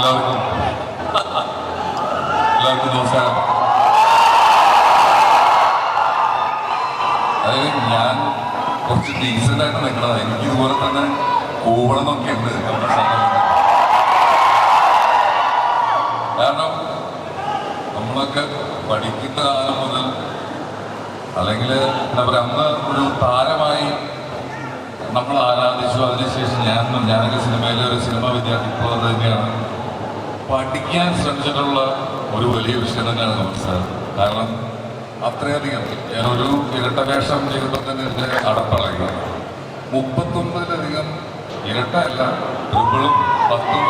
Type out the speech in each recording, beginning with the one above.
എല്ലാവർക്കും എല്ലാവർക്കും നമസ്കാരം അതായത് ഞാൻ കുറച്ച് ഡീസന്റ് ആയിട്ട് നിൽക്കണത് എനിക്ക് ഇതുപോലെ തന്നെ കൂവണം എന്നൊക്കെ ഉണ്ട് കാരണം നമ്മളൊക്കെ പഠിക്കുന്ന കാലം മുതൽ അല്ലെങ്കിൽ എന്താ പറയുക അന്ന് ഒരു താരമായി നമ്മൾ ആരാധിച്ചു അതിനുശേഷം ഞാൻ ഞാനൊക്കെ സിനിമയിലെ ഒരു സിനിമ വിദ്യാർത്ഥി ഇപ്പോൾ തന്നെയാണ് പഠിക്കാൻ ശ്രമിച്ചിട്ടുള്ള ഒരു വലിയ വിഷയം തന്നെയാണ് നമുക്ക് സാർ കാരണം അത്രയധികം ഞാനൊരു ചെയ്യുമ്പോൾ തന്നെ ഇതിന്റെ അടപ്പളകി മുപ്പത്തൊമ്പതിലധികം ഇരട്ടയല്ല ട്രിപ്പിളും പത്തും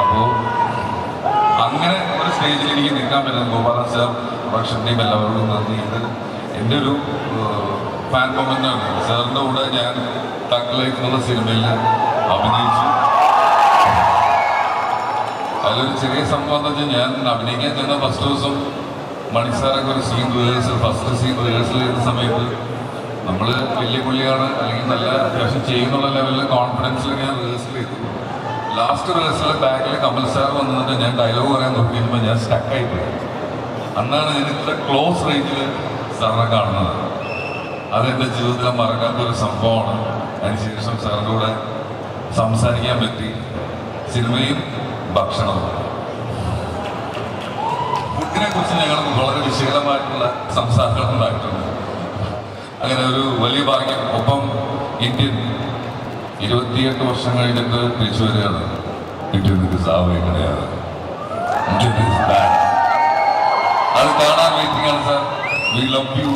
അപ്പോ അങ്ങനെ ഒരു സ്റ്റേജിൽ എനിക്ക് നിൽക്കാൻ പറ്റുന്നത് ഗോപാലൻ സാർ ടീം എല്ലാവരോടും നന്ദി. ഇത് എന്റെ ഒരു ഫാൻ മൊമെന്റാണ് സാറിന്റെ കൂടെ ഞാൻ ലൈഫ് എന്നുള്ള സിനിമയിൽ അഭിനയിച്ചു. അതിലൊരു ചെറിയ സംഭവം എന്താ വെച്ചാൽ ഞാൻ അഭിനയിക്കാൻ ചെന്ന ഫസ്റ്റ് ദിവസം മണിസാറൊക്കെ ഒരു scene rehearsal first scene rehearsal ചെയ്യുന്ന സമയത്ത് നമ്മൾ വലിയ പുള്ളിയാണ് അല്ലെങ്കിൽ നല്ല അത്യാവശ്യം ചെയ്യുന്നുള്ള ലെവലിൽ കോൺഫിഡൻസിൽ ഞാൻ റിഹേഴ്സൽ ചെയ്തു. ലാസ്റ്റ് റിഹേഴ്സൽ ബാക്കിൽ കമൽ സാർ വന്നിട്ട് ഞാൻ ഡയലോഗ് പറയാൻ നോക്കിയിരുമ്പോൾ ഞാൻ സ്റ്റക്കായി പോയി. അന്നാണ് ഞാൻ ഇത്ര ക്ലോസ് റേഞ്ചിൽ സാറിനെ കാണുന്നത്. അതെന്റെ ജീവിതത്തിൽ മറക്കാത്തൊരു സംഭവമാണ്. അതിനുശേഷം സാറിന്റെ കൂടെ സംസാരിക്കാൻ പറ്റി. സിനിമയും ഭക്ഷണവും. ഫുഡിനെ കുറിച്ച് ഞങ്ങൾക്ക് വളരെ വിശകലമായിട്ടുള്ള സംസാരങ്ങൾ ഉണ്ടായിട്ടുണ്ട്. അങ്ങനെ ഒരു വലിയ ഭാഗ്യം. ഒപ്പം ഇന്ത്യൻ ഇരുപത്തിയെട്ട് വർഷം കഴിഞ്ഞിട്ട് തിരിച്ചു വരികയാണ്. ഇന്ത്യൻ സാവ് എങ്ങനെയാണ്? Indian is back. അത് കാണാൻ waiting sir we love you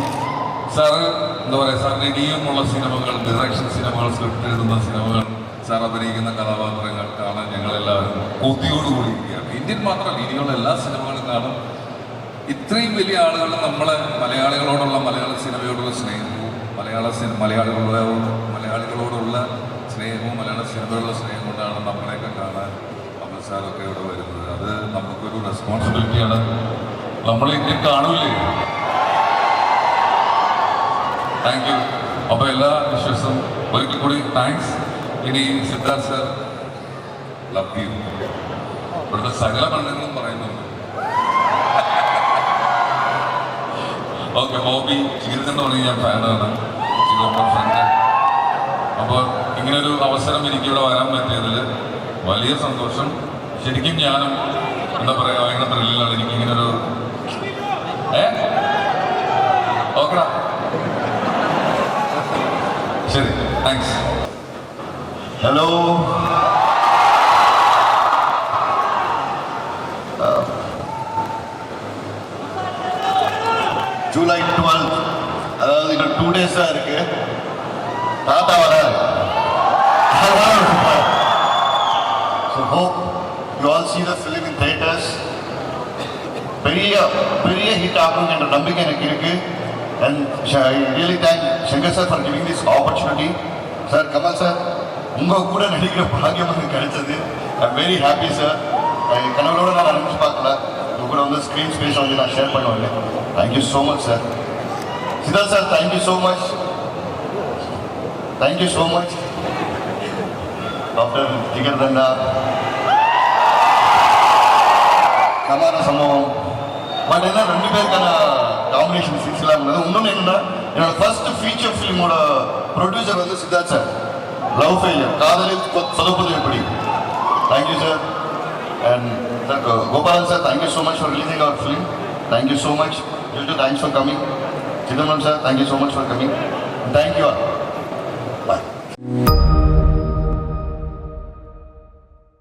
sir എന്താ പറയുക സാറിന് ഇനിയുമുള്ള സിനിമകൾ ഡിറക്ഷൻ സിനിമകൾ സ്ക്രിപ്റ്റ് എഴുതുന്ന സിനിമകൾ സാർ അഭിനയിക്കുന്ന കഥാപാത്രങ്ങൾ കാണാൻ ഞങ്ങളെല്ലാവരും കൊതിയോടുകൂടിയിരിക്കുകയാണ് ഇന്ത്യൻ മാത്രമല്ല ഇനിയുള്ള എല്ലാ സിനിമകളും കാണും ഇത്രയും വലിയ ആളുകൾ നമ്മളെ മലയാളികളോടുള്ള മലയാള സിനിമയോടുള്ള സ്നേഹവും മലയാള സിനിമ മലയാളികളുടെ മലയാളികളോടുള്ള സ്നേഹവും മലയാള സിനിമയോടുള്ള സ്നേഹം കൊണ്ടാണ് നമ്മളെയൊക്കെ കാണാൻ അമൽ സാറൊക്കെ ഇവിടെ വരുന്നത്. അത് നമുക്കൊരു റെസ്പോൺസിബിലിറ്റിയാണ് നമ്മൾ ഇന്ത്യ കാണൂലേ? താങ്ക് യു അപ്പോൾ എല്ലാ വിശ്വാസം ഒരിക്കൽ കൂടി താങ്ക്സ് ഇനി സിദ്ധാർത്ഥ് സർ ലവ് യു ഇവിടുത്തെ സകല മണ്ഡലങ്ങളും പറയുന്നുണ്ട് ഓക്കെ ബോബി ജീവിതം പറഞ്ഞ് ഞാൻ ഫാനാണ്. അപ്പോൾ ഇങ്ങനൊരു അവസരം എനിക്ക് ഇവിടെ വരാൻ പറ്റിയതിൽ വലിയ സന്തോഷം. ശരിക്കും ഞാനും എന്താ പറയുക ഭയങ്കര ത്രില്ലാണ് എനിക്ക് ഇങ്ങനൊരു ഏ? ഓക്കെ ശരി താങ്ക്സ് ഹലോ ஜூலை டுவெல் அதாவது இன்னும் டூ டேஸ் தான் இருக்கு தாத்தா வர so hope you all see the film in theatres பெரிய பெரிய ஹிட் ஆகும் என்ற நம்பிக்கை எனக்கு இருக்கு and I really thank Shankar sir for giving this opportunity sir Kamal sir உங்க கூட நடிக்கிற பாக்கியம் எனக்கு கிடைச்சது. ஐ வெரி ஹாப்பி சார் கனவுளோட நான் நினைச்சு பார்க்கல. உங்க கூட வந்து ஸ்க்ரீன் ஸ்பேஸ் வந்து நான் ஷேர் பண்ணுவேன் thank you so much sir Sita sir thank you so much thank you so much doctor Jigarthanda கமார சம்பவம். பட் என்ன ரெண்டு பேருக்கான காம்பினேஷன் சீன்ஸ்லாம் இருந்தது. இன்னொன்று என்னன்னா என்னோட ஃபர்ஸ்ட் ஃபீச்சர் ஃபிலிமோட ப்ரொடியூசர் வந்து Siddharth sir Love failure. Kadari Sadapur Yepadi. Thank you, sir. And thank, uh, Gopalan, sir, thank you so much for releasing our film. Thank you so much. You too, Thanks for coming. Chidamam, sir, thank you so much for coming. Thank you all.